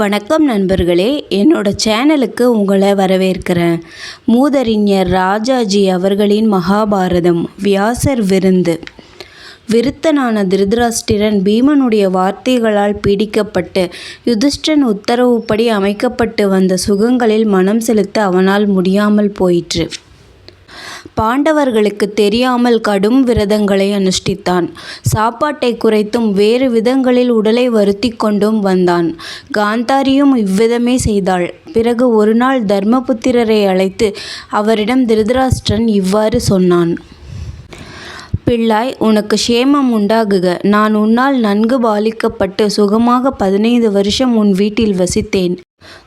வணக்கம் நண்பர்களே என்னோட சேனலுக்கு உங்களை வரவேற்கிறேன். மூதறிஞர் ராஜாஜி அவர்களின் மகாபாரதம் வியாசர் விருந்து. விருத்தனான திருதராஷ்டிரன் பீமனுடைய வார்த்தைகளால் பீடிக்கப்பட்டு யுதிஷ்டன் உத்தரவுப்படி அமைக்கப்பட்டு வந்த சுகங்களில் மனம் செலுத்த அவனால் முடியாமல் போயிற்று. பாண்டவர்களுக்கு தெரியாமல் கடும் விரதங்களை அனுஷ்டித்தான். சாப்பாட்டை குறைத்தும் வேறு விதங்களில் உடலை வருத்தி கொண்டும் வந்தான். காந்தாரியும் இவ்விதமே செய்தாள். பிறகு ஒரு நாள் தர்மபுத்திரரை அழைத்து அவரிடம் திருதராஷ்டிரன் இவ்வாறு சொன்னான். பிள்ளாய் உனக்கு க்ஷேமம் உண்டாகுக. நான் உன்னால் நன்கு பாலிக்கப்பட்டு சுகமாக பதினைந்து வருஷம் உன் வீட்டில் வசித்தேன்.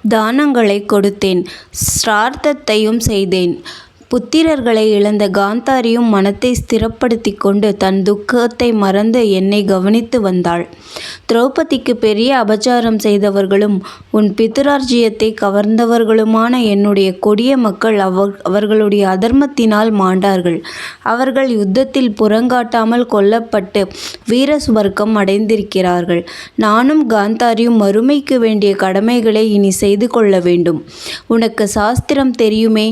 தானங்களை கொடுத்தேன். சிரார்த்தத்தையும் செய்தேன். புத்திரர்களை இழந்த காந்தாரியும் மனத்தை ஸ்திரப்படுத்தி கொண்டு தன் துக்கத்தை மறந்து என்னை கவனித்து வந்தாள். திரௌபதிக்கு பெரிய அபச்சாரம் செய்தவர்களும் உன் பிதுரார்ஜியத்தை கவர்ந்தவர்களுமான என்னுடைய கொடிய மக்கள் அவர் அவர்களுடைய அதர்மத்தினால் மாண்டார்கள். அவர்கள் யுத்தத்தில் புறங்காட்டாமல் கொல்லப்பட்டு வீர சுவர்க்கம் அடைந்திருக்கிறார்கள். நானும் காந்தாரியும் மறுமைக்கு வேண்டிய கடமைகளை இனி செய்து கொள்ள வேண்டும். உனக்கு சாஸ்திரம் தெரியுமே?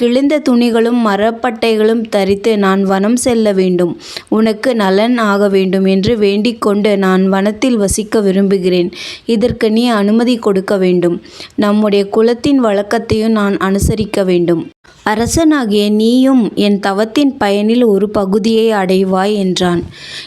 கிழிந்த துணிகளும் மரப்பட்டைகளும் தரித்து நான் வனம் செல்ல வேண்டும். உனக்கு நலன் ஆக வேண்டும் என்று வேண்டிக் கொண்டு நான் வனத்தில் வசிக்க விரும்புகிறேன். இதற்கு நீ அனுமதி கொடுக்க வேண்டும். நம்முடைய குலத்தின் வழக்கத்தையும் நான் அனுசரிக்க வேண்டும். அரசனாகிய நீயும் என் தவத்தின் பயனில் ஒரு பகுதியை அடைவாய் என்றான்.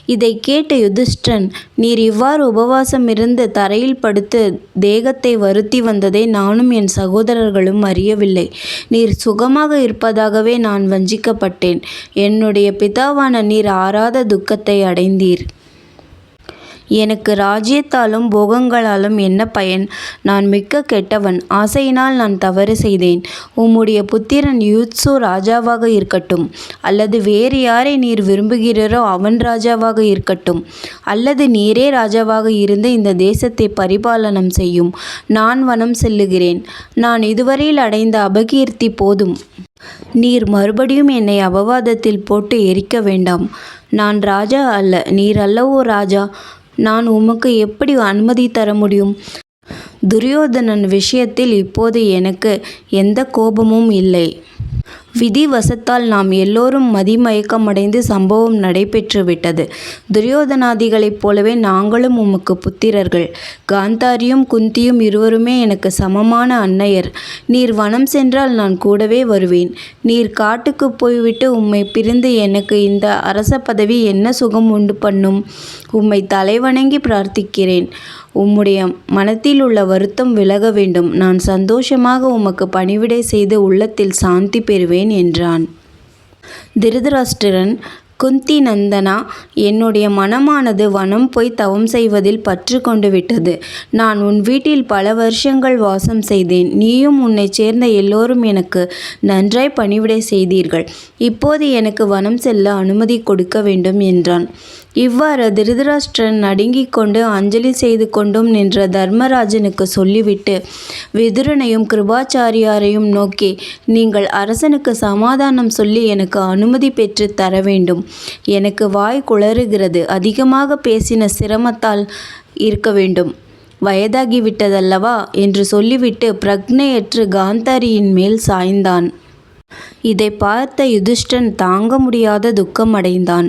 இதை கேட்ட யுதிஷ்டன் நீர் இவ்வாறு உபவாசம் இருந்து தரையில் படுத்து தேகத்தை வருத்தி வந்ததை நானும் என் சகோதரர்களும் அறியவில்லை. நீர் சுகமாக இருப்பதாகவே நான் வஞ்சிக்கப்பட்டேன். என்னுடைய பிதாவான நீர் ஆறாத துக்கத்தை அடைந்தீர். எனக்கு ராஜ்யத்தாலும் போகங்களாலும் என்ன பயன்? நான் மிக்க கெட்டவன். ஆசையினால் நான் தவறு செய்தேன். உம்முடைய புத்திரன் யூத்சு ராஜாவாக இருக்கட்டும். அல்லது வேறு யாரை நீர் விரும்புகிறீரோ அவன் ராஜாவாக இருக்கட்டும். அல்லது நீரே ராஜாவாக இருந்து இந்த தேசத்தை பரிபாலனம் செய்யும். நான் வனம் செல்லுகிறேன். நான் இதுவரையில் அடைந்த அபகீர்த்தி போதும். நீர் மறுபடியும் என்னை அபவாதத்தில் போட்டு எரிக்க வேண்டாம். நான் ராஜா அல்ல. நீர் அல்லவோ ராஜா? நான் உமக்கு எப்படி அனுமதி தர முடியும்? துரியோதனன் விஷயத்தில் இப்போது எனக்கு எந்த கோபமும் இல்லை. விதி வசத்தால் நாம் எல்லோரும் மதிமயக்கமடைந்து சம்பவம் நடைபெற்று விட்டது துரியோதனாதிகளைப் போலவே நாங்களும் உமக்கு புத்திரர்கள். காந்தாரியும் குந்தியும் இருவருமே எனக்கு சமமான அன்னையர். நீர் வனம் சென்றால் நான் கூடவே வருவேன். நீர் காட்டுக்கு போய்விட்டு உம்மை பிரிந்து எனக்கு இந்த அரச பதவி என்ன சுகம் உண்டு பண்ணும்? உம்மை தலைவணங்கி பிரார்த்திக்கிறேன். உம்முடைய மனத்தில் உள்ள வருத்தம் விலக வேண்டும். நான் சந்தோஷமாக உமக்கு பணிவிடை செய்து உள்ளத்தில் சாந்தி பெறுவேன். என்றான். திருதராஷ்டிரன் குந்தி நந்தனா என்னுடைய மனமானது வனம் போய் தவம் செய்வதில் பற்று கொண்டு விட்டது. நான் உன் வீட்டில் பல வருஷங்கள் வாசம் செய்தேன். நீயும் உன்னைச் சேர்ந்த எல்லோரும் எனக்கு நன்றாய் பணிவிடை செய்தீர்கள். இப்போது எனக்கு வனம் செல்ல அனுமதி கொடுக்க வேண்டும் என்றான். இவ்வாறு திருதராஷ்டிரன் நடுங்கிக் கொண்டு அஞ்சலி செய்து கொண்டும் நின்ற தர்மராஜனுக்கு சொல்லிவிட்டு விதுரனையும் கிருபாச்சாரியாரையும் நோக்கி நீங்கள் அரசனுக்கு சமாதானம் சொல்லி எனக்கு அனுமதி பெற்று தர வேண்டும். எனக்கு வாய் குளறுகிறது. அதிகமாக பேசின சிரமத்தால் இருக்க வேண்டும். வயதாகிவிட்டதல்லவா என்று சொல்லிவிட்டு பிரக்னையற்று காந்தாரியின் மேல் சாய்ந்தான். இதை பார்த்த யுதிஷ்டன் தாங்க முடியாத துக்கம் அடைந்தான்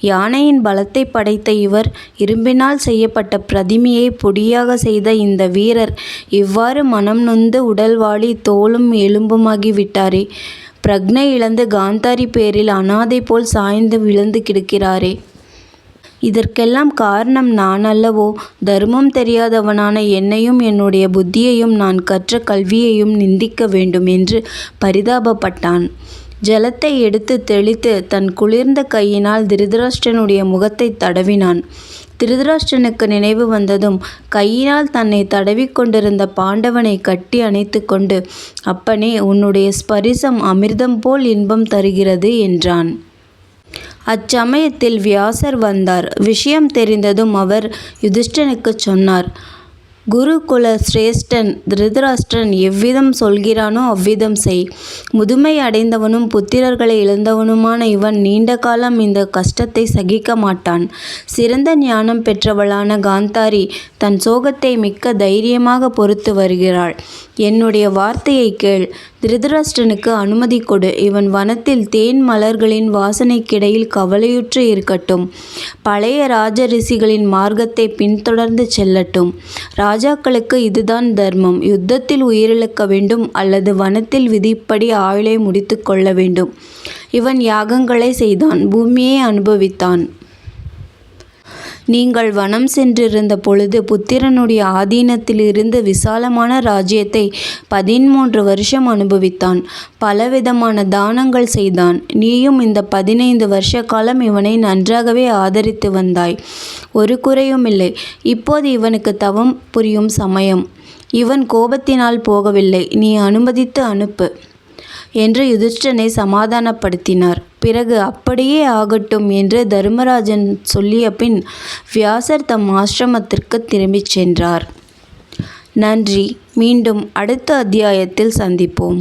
யானையின் பலத்தை படைத்த இவர் இரும்பினால் செய்யப்பட்ட பிரதிமையை பொடியாக செய்த இந்த வீரர் இவ்வாறு மனம் நொந்து உடல்வாளி தோலும் எலும்புமாகி விட்டாரே. பிரக்னை இழந்து காந்தாரி பேரில் அனாதை போல் சாய்ந்து விழுந்து கிடக்கிறாரே. இதற்கெல்லாம் காரணம் நான் அல்லவோ தர்மம் தெரியாதவனான என்னையும் என்னுடைய புத்தியையும் நான் கற்ற கல்வியையும் நிந்திக்க வேண்டும் என்று பரிதாபப்பட்டான். ஜலத்தை எடுத்து தெளித்து தன் குளிர்ந்த கையினால் திருதராஷ்டனுடைய முகத்தை தடவினான். திருதராஷ்டனுக்கு நினைவு வந்ததும் கையினால் தன்னை தடவிக் கொண்டிருந்த பாண்டவனை கட்டி அணைத்து கொண்டு அப்பனே உன்னுடைய ஸ்பரிசம் அமிர்தம் போல் இன்பம் தருகிறது என்றான். அச்சமயத்தில் வியாசர் வந்தார். விஷயம் தெரிந்ததும் அவர் யுதிஷ்டனுக்கு சொன்னார் குருகுல சிரேஷ்டன் திருதராஷ்டிரன் எவ்விதம் சொல்கிறானோ அவ்விதம் செய். முதுமை அடைந்தவனும் புத்திரர்களை இழந்தவனுமான இவன் நீண்ட காலம் இந்த கஷ்டத்தை சகிக்க மாட்டான். சிறந்த ஞானம் பெற்றவளான காந்தாரி தன் சோகத்தை மிக்க தைரியமாக பொறுத்து வருகிறாள். என்னுடைய வார்த்தையைக் கேள். திருதராஷ்டிரனுக்கு அனுமதி கொடு. இவன் வனத்தில் தேன் மலர்களின் வாசனைக்கிடையில் கவலையுற்று இருக்கட்டும். பழைய ராஜ ரிஷிகளின் பின்தொடர்ந்து செல்லட்டும். ராஜாக்களுக்கு இதுதான் தர்மம். யுத்தத்தில் உயிரிழக்க வேண்டும் அல்லது வனத்தில் விதிப்படி ஆயுளை முடித்து கொள்ள வேண்டும். இவன் யாகங்களை செய்தான் பூமியை அனுபவித்தான். நீங்கள் வனம் சென்றிருந்த பொழுது புத்திரனுடைய ஆதீனத்திலிருந்து விசாலமான ராஜ்யத்தை பதின்மூன்று வருஷம் அனுபவித்தான். பலவிதமான தானங்கள் செய்தான். நீயும் இந்த பதினைந்து வருஷ காலம் இவனை நன்றாகவே ஆதரித்து வந்தாய். ஒரு குறையுமில்லை. இப்போது இவனுக்கு தவம் புரியும் சமயம். இவன் கோபத்தினால் போகவில்லை. நீ அனுமதித்து அனுப்பு. என்று யுதிஷ்டனை சமாதானப்படுத்தினார். பிறகு அப்படியே ஆகட்டும் என்று தர்மராஜன் சொல்லிய பின் வியாசர் தம் ஆசிரமத்திற்கு திரும்பிச் சென்றார். நன்றி. மீண்டும் அடுத்த அத்தியாயத்தில் சந்திப்போம்.